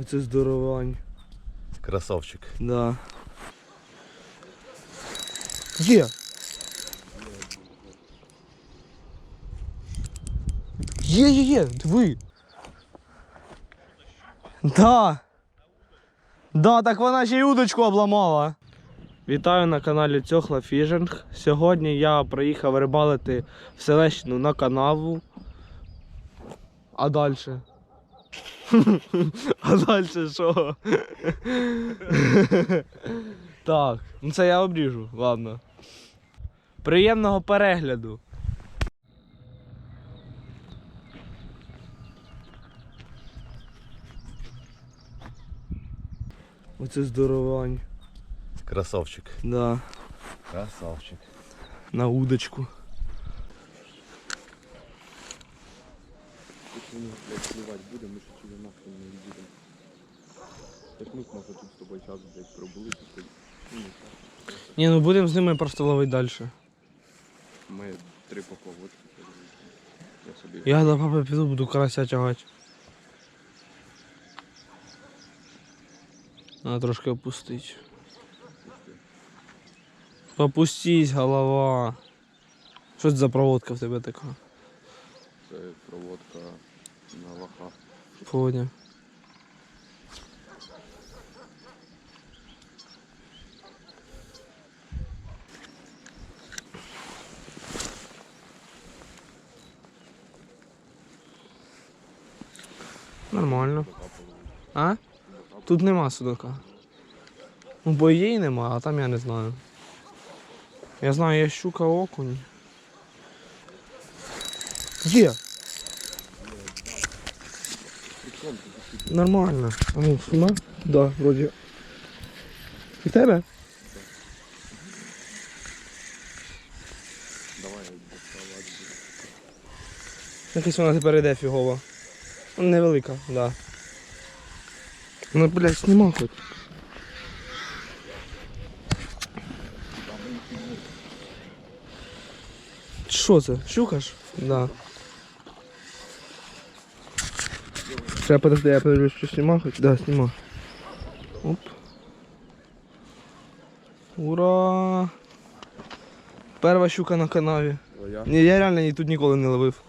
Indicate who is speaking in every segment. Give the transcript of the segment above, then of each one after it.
Speaker 1: Оце здоровань.
Speaker 2: Красавчик.
Speaker 1: Да. Є. Є, є, є, диви. Да. Да, так вона ще й удочку обламала. Вітаю на каналі Цьохла Фішинг. Сьогодні я приїхав рибалити в Селещину на канаву. А далі? А далі що? Так, ну це я обріжу, ладно. Приємного перегляду. Оце здоровань.
Speaker 2: Красавчик.
Speaker 1: Да,
Speaker 2: Красавчик.
Speaker 1: на удочку.
Speaker 3: Если мы, блядь, сливать будем, мы же тебе нахрен не будем. Так мы може тут з тобою час, блядь, пробули тут. Ну, не так.
Speaker 1: Ні, ну будемо з ними просто ловити далі.
Speaker 3: Ми три поповодки. Я собі
Speaker 1: Я до папи піду, буду карася тягати. Надо трошки опустити. Попустись, голова. Що це за проводка в тебе така?
Speaker 3: це проводка на лоха.
Speaker 1: Поняв. Нормально. А? Тут нема судака. Ну, бо і нема, а там я не знаю. Я знаю, є щука окунь. Є! Нормально. А ну, сама? Да, вроді. І в тебе?
Speaker 3: Давай.
Speaker 1: Якась вона тепер іде фігова. Вона невелика, так. Да. Ну, блядь, сніма хоч. Що це? Щукаш? Да. Ще подожди, я подивлюсь, що сніма хоч. Да, сніма. Оп. Ура! Перша щука на канаві. Ні, я реально її тут ніколи не ловив.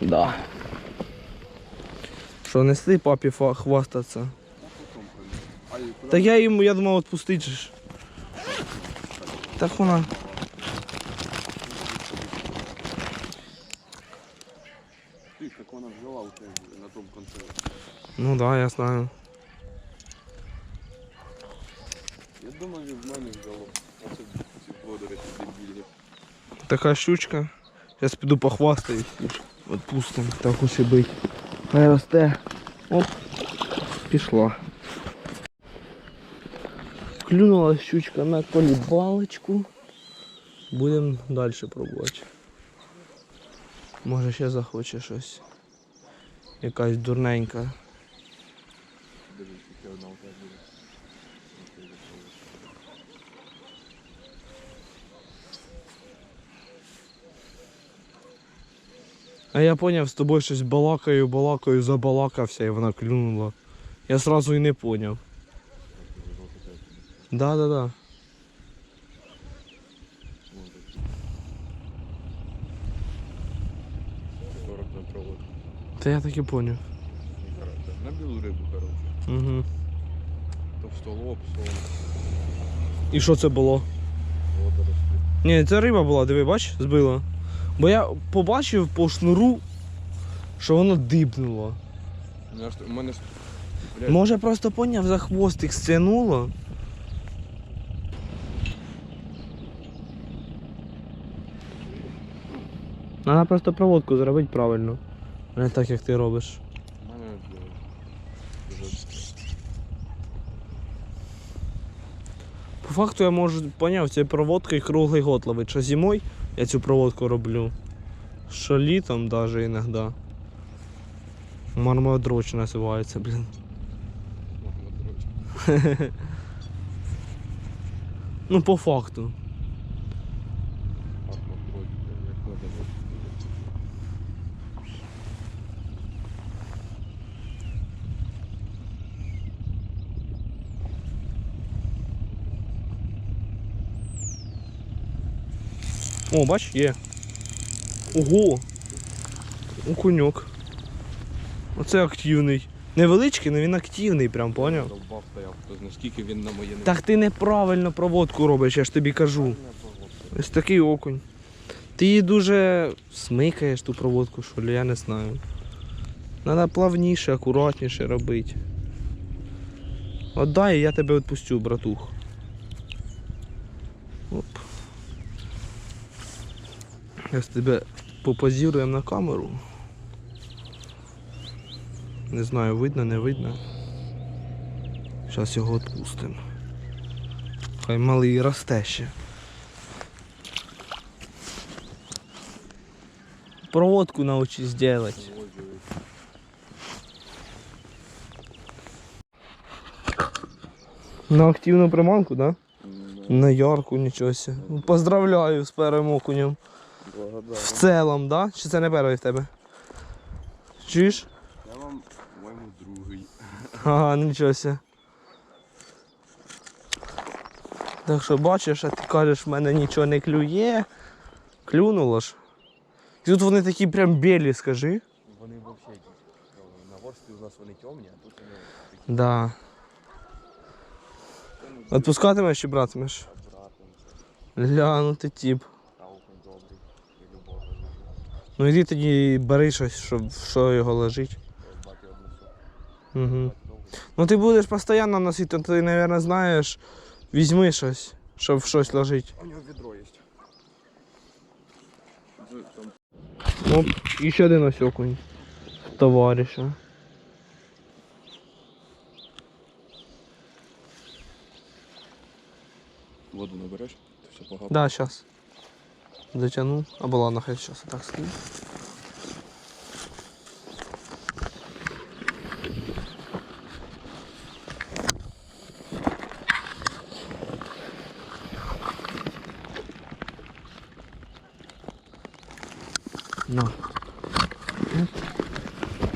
Speaker 1: Да. Що, несли папі
Speaker 3: куди?
Speaker 1: Так я йому, я думав, відпустити же ж. Так вона.
Speaker 3: Ти ж, так вона взяла у тебе на тому конце.
Speaker 1: Ну да, я знаю.
Speaker 3: Я думаю, в мене взяло. Оце ці водорості дебільні.
Speaker 1: Така щучка. Зараз піду похвастаюсь. Відпустимо. Так уж і бить. Хай росте. Оп. Пішла. Клюнула щучка на колібалочку. Будемо далі пробувати. Може ще захоче щось. Якась дурненька.
Speaker 3: Одна у тебе буде.
Speaker 1: А я поняв, з тобою щось балакаю, балакаю, забалакався і вона клюнула. Я сразу і не поняв. Да, да, да. Та я так і поняв.
Speaker 3: На білу рибу, коротше.
Speaker 1: Угу.
Speaker 3: Товстолоб, сон,
Speaker 1: І що це було?
Speaker 3: водорослі.
Speaker 1: Ні, це риба була, диви, бач, збила. Бо я побачив по шнуру, що воно дибнуло.
Speaker 3: У мене ж- У мене ж... блядь,
Speaker 1: Може просто поняв за хвостик стягнуло. Треба просто проводку зробити правильно. а Не так, як ти робиш.
Speaker 3: у мене, блядь, дуже-
Speaker 1: По факту я можу поняв, цією проводкою круглий год ловить. Що зимою я цю проводку роблю. Що літом навіть іноді. Мармодроч називається, блін.
Speaker 3: Коротше.
Speaker 1: Ну по факту. О, бач, є. Ого! Окуньок. Оце активний. Невеличкий, але він активний, прям поняв.
Speaker 3: Він на моє
Speaker 1: Так ти неправильно проводку робиш, я ж тобі кажу. Ось такий окунь. Ти її дуже смикаєш ту проводку, що ли, я не знаю. Треба плавніше, акуратніше робити. Отдай, я тебе відпустю, братух. Оп. Зараз тебе попозіруємо на камеру. Не знаю, видно, не видно. Зараз його відпустимо. Хай малий росте ще. Проводку научись сделать. На активну приманку, да? На ярку, нічого себе. Ну, Поздравляю з першим окунем. В
Speaker 3: Благодарю.
Speaker 1: целом, да? Чи це не перший в тебе? Чуєш?
Speaker 3: Я вам, по-моєму, другий.
Speaker 1: Ага, нічого себе. Так що бачиш, а ти кажеш, в мене нічого не клює. Клюнуло ж. І тут вони такі прям білі, скажи.
Speaker 3: Вони взагалі якісь. На горсті у нас вони темні, а тут вони
Speaker 1: Да. Отпускатимеш чи братимеш?
Speaker 3: обратно.
Speaker 1: Ля, ну ти тип.
Speaker 3: Та окунь добрий. І любого розумію.
Speaker 1: Ну йди тоді бери щось, щоб що його лежить. Угу. Ну ти будеш постійно носити, то ти, мабуть, знаєш, візьми щось, щоб щось лежить.
Speaker 3: У нього відро є.
Speaker 1: Оп, і ще один ось окунь. Товариша.
Speaker 3: воду набереш, то все погано.
Speaker 1: Да, сейчас. Затяну. Або ладно, хай сейчас так скину. На.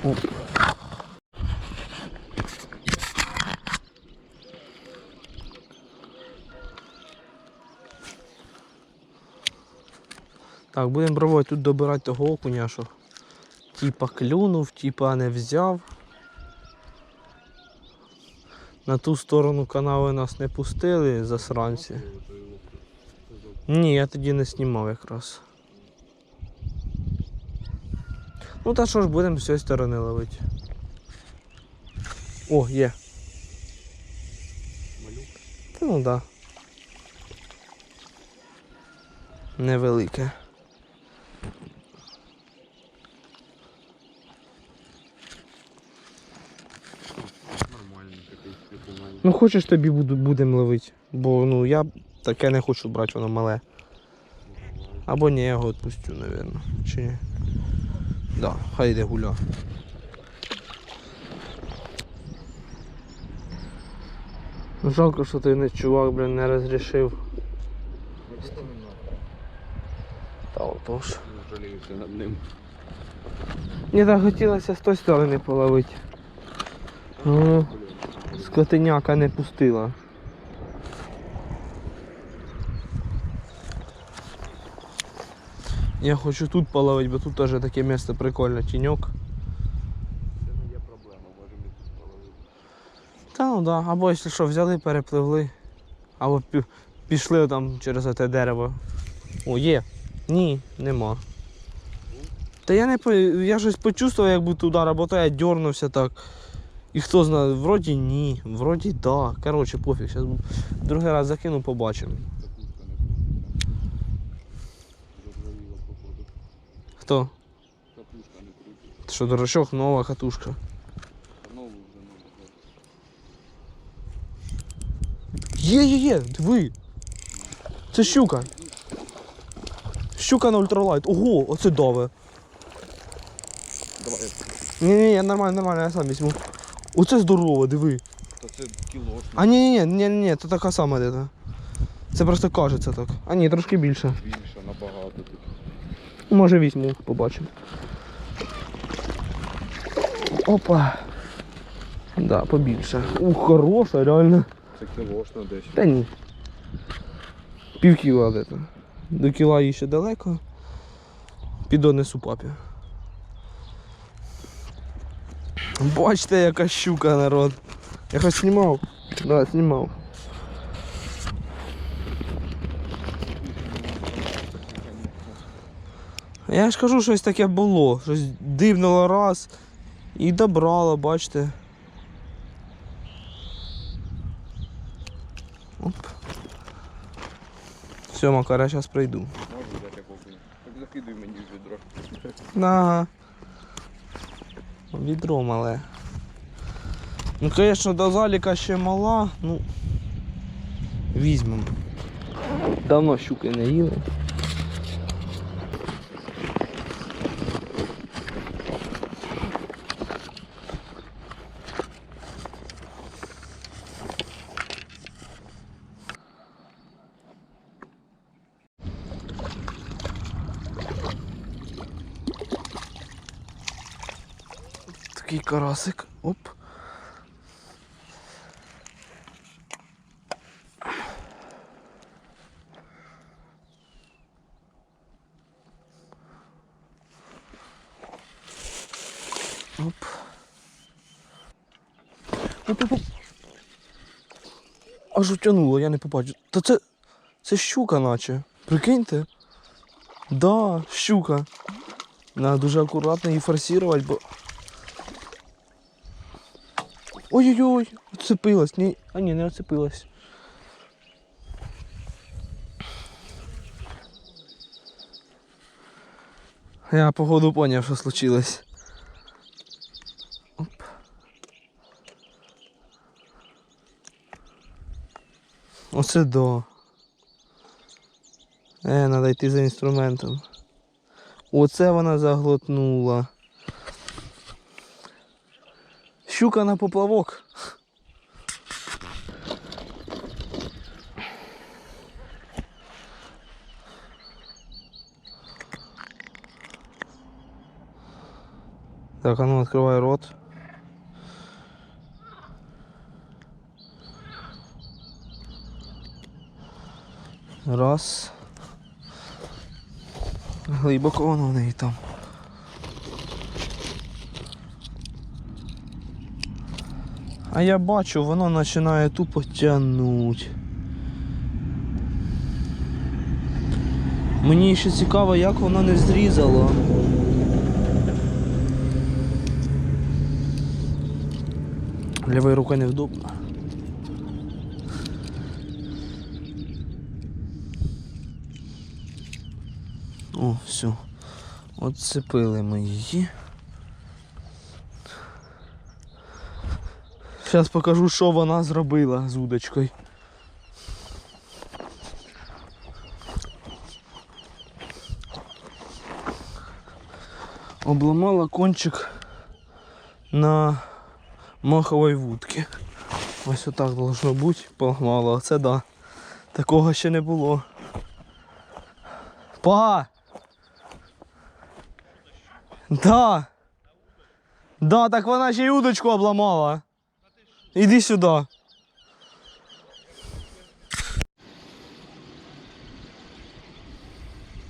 Speaker 1: Оп. Так, будемо пробувати тут добирати того окуня, що типа клюнув, типа не взяв. На ту сторону канави нас не пустили, засранці. Ні, я тоді не знімав якраз. Ну та що ж, будемо з цієї сторони ловити. О, є.
Speaker 3: Малюк.
Speaker 1: Ну да. Невелике. Ну хочеш тобі будемо ловити. Бо ну я таке не хочу брати, воно мале. Або ні, я його відпустю, напевно. Чи ні? Да, хай йде гуля. Ну, Жалко, що ти не чувак, блін, не розрішив. Та отож.
Speaker 3: Жаліюся над ним.
Speaker 1: Мені так хотілося з тої сторони половити. Ну, скотиняка не пустила. Я хочу тут половити, бо тут теж таке місце прикольне, тіньок.
Speaker 3: Це не є проблема, можемо і тут половити.
Speaker 1: Та ну да, або якщо що, взяли, перепливли. Або пішли там через те дерево. О, є. Ні, нема. Та я не я щось почувствував, як будто удар, або то я дернувся так. І хто знає, вроді ні, вроді да. Коротше, пофіг, зараз другий раз закину, побачимо.
Speaker 3: Не.
Speaker 1: Хто?
Speaker 3: Катушка не крутиться.
Speaker 1: Що, дурачок, нова катушка.
Speaker 3: Нову вже нову.
Speaker 1: Є, є, є, диви. Це щука. Щука на ультралайт. Ого, оце даве.
Speaker 3: Давай,
Speaker 1: Ні, ні, ні, нормально, нормально, я сам візьму. Оце здорово, диви.
Speaker 3: то це кіло.
Speaker 1: А ні, ні, ні, ні, ні, це така сама де. Це просто кажеться так. А ні, трошки більше.
Speaker 3: Більше набагато тут.
Speaker 1: Може візьму, побачимо. Опа. Да, побільше. Ух, хороша, реально.
Speaker 3: Це кілошна десь.
Speaker 1: Та ні. Пів кіла де-то. До кіла їй ще далеко. Підонесу папі. Бачите, яка щука, народ. Я хоч знімав. Да, знімав. Я ж кажу, щось таке було. Щось дивнуло раз і добрало, бачите. Оп. Все, Макар, я зараз прийду.
Speaker 3: Закидуй мені відро.
Speaker 1: Ага. Відро мале. Ну, звісно, до заліка ще мала, ну. Візьмемо. Давно щуки не їли. Такий карасик. Оп. Оп. Оп, оп, оп. Аж утягнуло, я не побачив. Та це. Це щука наче. Прикиньте. Да, щука. Надо дуже акуратно її форсувати, бо. Ой-ой-ой, оцепилась. Ні. А ні, не оцепилась. Я походу поняв, що случилось. Оп. Оце до. Е, треба йти за інструментом. Оце вона заглотнула. Щука на поплавок. Так, а ну открывай рот. Раз. Глибоко воно в неї там. А я бачу, воно починає тупо тягнуть. Мені ще цікаво, як воно не зрізало. Лівою рукою невдобно. О, все. Отцепили ми її. Зараз покажу, що вона зробила з удочкою. Обламала кончик на маховій вудці. Ось отак должно бути, погнала. Оце да. Такого ще не було. Па! Да! Да, так вона ще й удочку обламала. Іди сюди.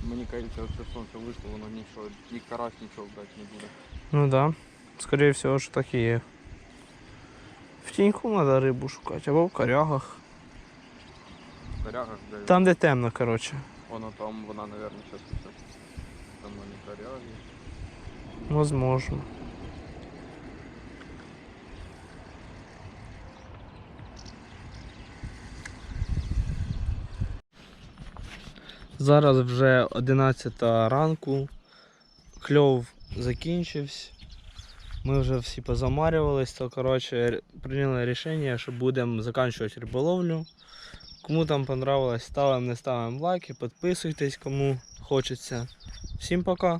Speaker 3: Мені кажеться, що сонце вийшло, воно нічого, ні карась нічого брати не буде.
Speaker 1: Ну да. Скорее всего, що так і є. В тіньку треба рибу шукати, або в корягах.
Speaker 3: В корягах, де
Speaker 1: Там, де темно, коротше.
Speaker 3: воно там, вона, мабуть, зараз усе. Там вони коряги.
Speaker 1: Возможно. Зараз вже 11 ранку. Кльов закінчився. Ми вже всі позамарювались, то коротше прийняли рішення, що будемо закінчувати риболовлю. Кому там понравилось, ставимо, не ставимо лайки, підписуйтесь, кому хочеться. Всім пока!